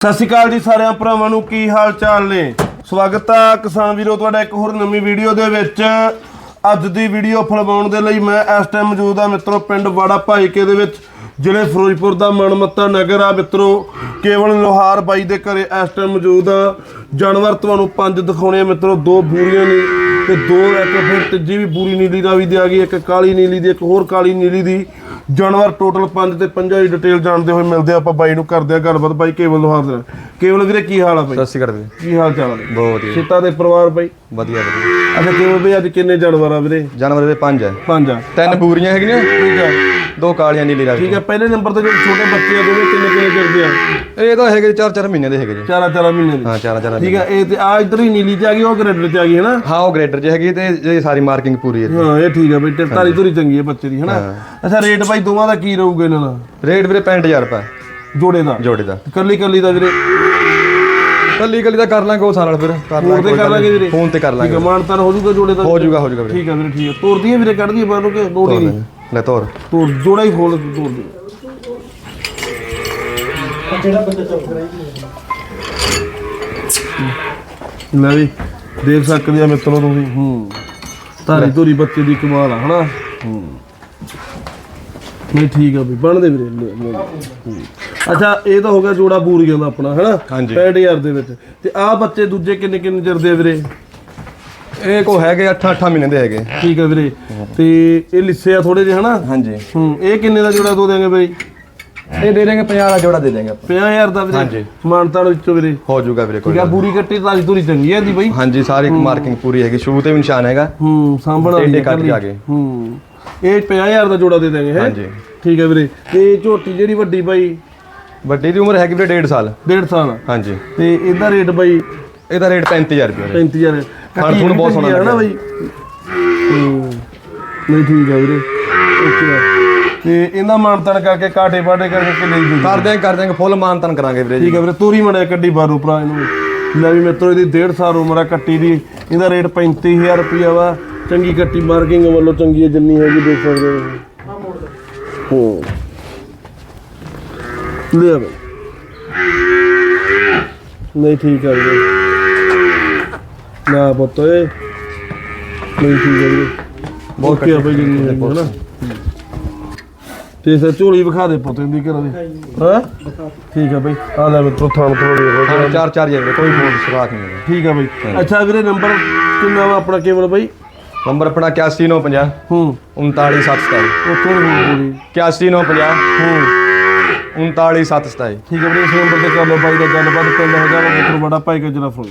ਸਤਿ ਸ਼੍ਰੀ ਅਕਾਲ ਜੀ ਸਾਰਿਆਂ ਭਰਾਵਾਂ ਨੂੰ, ਕੀ ਹਾਲ ਚਾਲ ਨੇ? ਸਵਾਗਤ ਆ ਕਿਸਾਨ ਵੀਰੋ, ਤੁਹਾਡਾ ਇੱਕ ਹੋਰ ਨਵੀਂ ਵੀਡੀਓ ਦੇ ਵਿੱਚ। ਅੱਜ ਦੀ ਵੀਡੀਓ ਫਿਲਮਾਉਣ ਦੇ ਲਈ ਮੈਂ ਇਸ ਟਾਈਮ ਮੌਜੂਦ ਆ ਮਿੱਤਰੋ, ਪਿੰਡ ਵਾੜਾ ਭਾਈਕੇ ਦੇ ਵਿੱਚ, ਜ਼ਿਲ੍ਹੇ ਫਿਰੋਜ਼ਪੁਰ ਦਾ ਮਨਮੱਤਾ ਨਗਰ ਆ ਮਿੱਤਰੋ। ਕੇਵਲ ਲੋਹਾਰ ਬਾਈ ਦੇ ਘਰੇ ਇਸ ਟਾਈਮ ਮੌਜੂਦ ਆ। ਜਾਨਵਰ ਤੁਹਾਨੂੰ ਪੰਜ ਦਿਖਾਉਣੇ ਆ ਮਿੱਤਰੋ, ਦੋ ਬੂਰੀਆਂ ਨੇ। ਤੇ ਦੋ ਇੱਕ ਫਿਰ ਤੀਜੀ ਵੀ ਬੂਰੀ ਨੀਲੀ ਦਾ ਵੀ ਦੇ ਆ ਗਈ ਇੱਕ ਕਾਲੀ ਨੀਲੀ ਦੀ ਇੱਕ ਹੋਰ ਕਾਲੀ ਨੀਲੀ ਦੀ। ਜਾਨਵਰ ਟੋਟਲ ਪੰਜ ਤੇ ਪੰਜਾਂ ਦੀ ਡਿਟੇਲ ਜਾਣਦੇ ਹੋਏ ਮਿਲਦੇ ਆਪਾਂ ਬਾਈ ਨੂੰ ਕਰਦੇ ਆ ਗੱਲਬਾਤ। ਬਾਈ ਕੇਵਲ ਦੇ ਨਾਲ। ਕੇਵਲ ਵੀਰੇ ਕੀ ਹਾਲ ਆ ਬਾਈ? ਸਤਿ ਸ਼੍ਰੀ ਅਕਾਲ ਵੀਰੇ। ਕੀ ਹਾਲ ਚਾਲ ਆ? ਬਹੁਤ ਵਧੀਆ। ਸੀਤਾ ਦੇ ਪਰਿਵਾਰ ਬਾਈ? ਵਧੀਆ ਵਧੀਆ। ਅੱਛਾ ਕੇਵਲ ਬਈ ਅੱਜ ਕਿੰਨੇ ਜਾਨਵਰ ਆ ਵੀਰੇ? ਜਾਨਵਰ ਦੇ ਪੰਜ ਹੈ ਪੰਜ ਆ। ਤਿੰਨ ਬੂਰੀਆਂ ਹੈਗੀਆਂ। ਠੀਕ ਆ। ਦੋ ਕਾਲੀਆਂ ਨੀਲੀ ਰੰਗ ਠੀਕ ਆ ਪਹਿਲੇ ਨੰਬਰ ਤੇ ਜਿਹੜੇ ਛੋਟੇ ਬੱਚੇ ਆ ਜਿਹੜੇ ਕਿੰਨੇ ਕਿੰਨੇ ਚਿਰ ਦੇ ਆ ਇਹ ਤਾਂ ਹੈਗੇ 4-4 ਮਹੀਨੇ ਦੇ ਹੈਗੇ ਜੀ। ਚਾਰਾ ਚਾਰਾ ਮਹੀਨੇ ਦੇ। ਹਾਂ 4-4 ਠੀਕ ਆ ਇਹ ਤੇ ਆ ਇਧਰ ਹੀ ਨੀਲੀ ਚ ਆ ਗਈ ਉਹ ਗ੍ਰੇਡਰ ਚ ਆ ਗਈ ਹੈ ਨਾ ਹਾਂ ਉਹ ਗ੍ਰੇਡਰ 'ਚ ਹੈਗੀ ਤੇ ਇਹ ਸਾਰੀ ਮਾਰਕਿੰਗ ਪੂਰੀ ਹੈ ਹਾਂ ਇਹ ਠੀਕ ਆ ਬਈ ਤੇ ਤਾਰੀ ਤੁਰੀ ਚੰਗੀ ਹੈ ਬੱਚੇ ਦੀ ਹਨਾ? ਅੱਛਾ ਰੇਟ ਬਾਈ ਦੋਵਾਂ ਦਾ ਕੀ ਰਹੂਗਾ ਇਹਨਾਂ ਦਾ? ਰੇਟ ਵੀਰੇ 65000 ਰੁਪਏ। ਜੋੜੇ ਦਾ? ਜੋੜੇ ਦਾ। ਕੱਲੀ ਕੱਲੀ ਦਾ ਵੀਰੇ? ਕੱਲੀ ਕੱਲੀ ਦਾ ਕਰ ਲਾਂਗੇ ਉਹ ਨਾਲ ਫਿਰ। ਕਰ ਫੋਨ ਤੇ ਕਰ ਲਾਂਗੇ। ਵੀਰੇ। ਫੋਨ ਤੇ ਕਰ ਠੀਕ ਲਾਂਗੇ। ਮਾਨਤਾਨ ਹੋ ਜਾਊਗਾ ਜੋੜੇ ਦਾ। ਹੋ ਜਾਊਗਾ ਹੋ ਜਾਊਗਾ ਵੀਰੇ। ਠੀਕ ਆ ਵੀਰੇ ਠੀਕ ਆ ਤੋਰਦੀ ਵੀਰੇ ਕੱਢਦੀ ਬਾਹਰ ਨੂੰ ਕਿ ਤੋੜੀ ਨਹੀਂ ਲੈ ਤੋਰ। ਤੋੜ ਜੋੜਾ ਹੀ ਖੋਲ ਤੋੜ। ਦੇ ਲੈ ਵੀ ਦੇਖ ਸਕਦੇ ਆ ਮਿੱਤਰੋ ਤੁਸੀਂ ਹੂੰ। ਧਾਰੀ ਧੂਰੀ ਬੱਚੇ ਦੀ ਕਮਾਲ ਆ ਹਨਾ? ਹੂੰ। ਨਹੀਂ ਠੀਕ ਆ ਵੀ ਬਣਦੇ ਵੀਰੇ ਲੈ, ਲੈ, ਲੈ। ਹੂੰ। ਅੱਛਾ ਇਹ ਤਾਂ ਹੋ ਗਿਆ ਜੋੜਾ ਬੂਰੀਆਂ ਦਾ ਆਪਣਾ ਹਨਾ? ਹਾਂਜੀ। 65000 ਦੇ ਵਿੱਚ। ਤੇ ਆਹ ਬੱਚੇ ਦੂਜੇ ਕਿੰਨੇ ਕਿੰਨੇ ਚਿਰ ਦੇ ਆ ਵੀਰੇ? ਇਹ ਕੋ ਹੈਗੇ 8-8 ਮਹੀਨੇ ਦੇ ਹੈਗੇ। ਠੀਕ ਆ ਵੀਰੇ। ਤੇ ਇਹ ਲਿੱਸੇ ਆ ਥੋੜੇ ਜਿਹੇ ਹਨਾ? ਹਾਂਜੀ। ਹੂੰ ਇਹ ਕਿੰਨੇ ਦਾ ਜੋੜਾ ਦੋ ਦੇਂਗੇ ਬਈ? ਇਹ ਦੇ ਦੇਂਗੇ 50 ਦਾ ਜੋੜਾ ਦੇ ਦੇਂਗੇ ਆਪਾਂ। 50000 ਦਾ ਵੀਰੇ? ਹਾਂਜੀ। ਮਾਨਤਾਨ ਵਿੱਚੋਂ ਵੀਰੇ। ਹੋ ਜਾਊਗਾ ਵੀਰੇ ਕੋਈ ਠੀਕ ਆ ਪੂਰੀ ਕੱਟੀ ਤਾਜੀ ਧੂਰੀ ਚੰਗੀ ਆ ਦੀ ਬਈ। ਹਾਂਜੀ ਸਾਰੀ ਮਾਰਕਿੰਗ ਪੂਰੀ ਹੈਗੀ ਸ਼ੂ ਤੇ ਵੀ ਨਿਸ਼ਾਨ ਹੈਗਾ। ਹੂੰ ਸਾਂਭਣ ਵਾਲੀ ਕੱਟ। ਕੇ ਆ ਗਏ। ਹੂੰ ਇਹ 50000 ਦਾ ਜੋੜਾ ਦੇ ਦੇਂਗੇ ਹੈ? ਹਾਂਜੀ। ਠੀਕ ਹੈ ਵੀਰੇ। ਤੇ ਝੋਟੀ ਜਿਹੜੀ ਵੱਡੀ ਬਾਈ? ਵੱਡੀ ਦੀ ਉਮਰ ਹੈਗੀ ਵੀਰੇ 1.5 ਸਾਲ। 1.5 ਸਾਲ। ਹਾਂਜੀ। ਤੇ ਇਹਦਾ ਰੇਟ ਬਾਈ? ਇਹਦਾ ਰੇਟ 35000 ਰੁਪਏ। ਵੀਰੇ 35000 ਖਾਣ ਖੂਣ ਬਹੁਤ ਸੋਹਣਾ ਹੈ ਨਾ ਲੱਗਿਆ। ਬਾਈ। ਹੂੰ। ਨਹੀਂ ਠੀਕ ਹੈ ਵੀਰੇ। ਓਕੇ ਆ। ਤੇ ਇਹਦਾ ਮਾਨਤਨ ਕਰਕੇ ਕਾਟੇ ਬਾਟੇ ਕਰਕੇ ਦੀ ਦੇ ਕਰ ਦਿਆਂਗੇ ਕਰ ਦਿਆਂਗੇ ਫੁੱਲ ਮਾਨਤਨ ਕਰਾਂਗੇ ਵੀਰੇ ਜੀ। ਠੀਕ ਹੈ ਵੀਰੇ ਤੋਰੀ ਮੜਿਆ ਕੱਢੀ ਬਾਹਰੋਂ ਭਰਾ ਇਹਨੂੰ। ਲੈ ਵੀ ਮੇਤੋਂ ਇਹਦੀ 1.5 ਸਾਲ ਉਮਰ ਆ ਕੱਟੀ ਦੀ। ਇਹਦਾ ਰੇਟ 35000 ਰੁਪਇਆ ਵਾ। ਚੰਗੀ ਕੱਟੀ ਮਾਰਕਿੰਗ ਵੱਲੋਂ ਚੰਗੀ ਹੈ ਜਿੰਨੀ ਹੈਗੀ ਦੇਖ ਸਕਦੇ ਹੋ। ਹੋ। ਲੈ ਬਈ। ਨਹੀਂ ਠੀਕ ਹੈ ਵੀਰੇ। ਨਾ ਪੁੱਤ ਏ ਨਹੀਂ ਠੀਕ ਹੈ ਵੀਰੇ ਬਹੁਤ ਕੀ ਬਈ ਜਿੰਨੀ ਹੈ ਨਾ। ਤੇ ਸਰ ਝੋਲੀ ਵਿਖਾ ਦੇ ਪੁੱਤ ਇਹਦੀ ਘਰਾਂ ਦੀ। ਹਾਂ? ਠੀਕ ਹੈ ਬਈ। ਆ ਲੈ ਮਿੱਤਰੋ ਥਾਣ ਥੋੜੀ ਹੋ ਹਾਂ ਚਾਰ ਚਾਰ ਜੇ ਵੀਰੇ ਕੋਈ ਫੋਨ ਸਵਾਖ ਨਹੀਂ ਹੈ ਠੀਕ ਆ ਬਈ। ਅੱਛਾ ਵੀਰੇ ਨੰਬਰ ਕਿੰਨਾ ਵਾ ਆਪਣਾ ਕੇਵਲ ਬਈ? ਨੰਬਰ ਆਪਣਾ 81950 ਹੂੰ। 39727 ਉੱਥੇ ਹੀ ਹੋਣੀ ਪੂਰੀ 81950 ਹੂੰ। 39727 ਠੀਕ ਆ ਵੀਰੇ ਇਸ ਨੰਬਰ ਤੇ ਕਰ ਲਓ ਬਾਈ ਦਾ ਗੱਲਬਾਤ ਪਿੰਡ ਹੈਗਾ ਵਾ ਮਿੱਤਰ ਬੜਾ ਭਾਈ ਕਾ ਜਰਾ ਫੋਨ।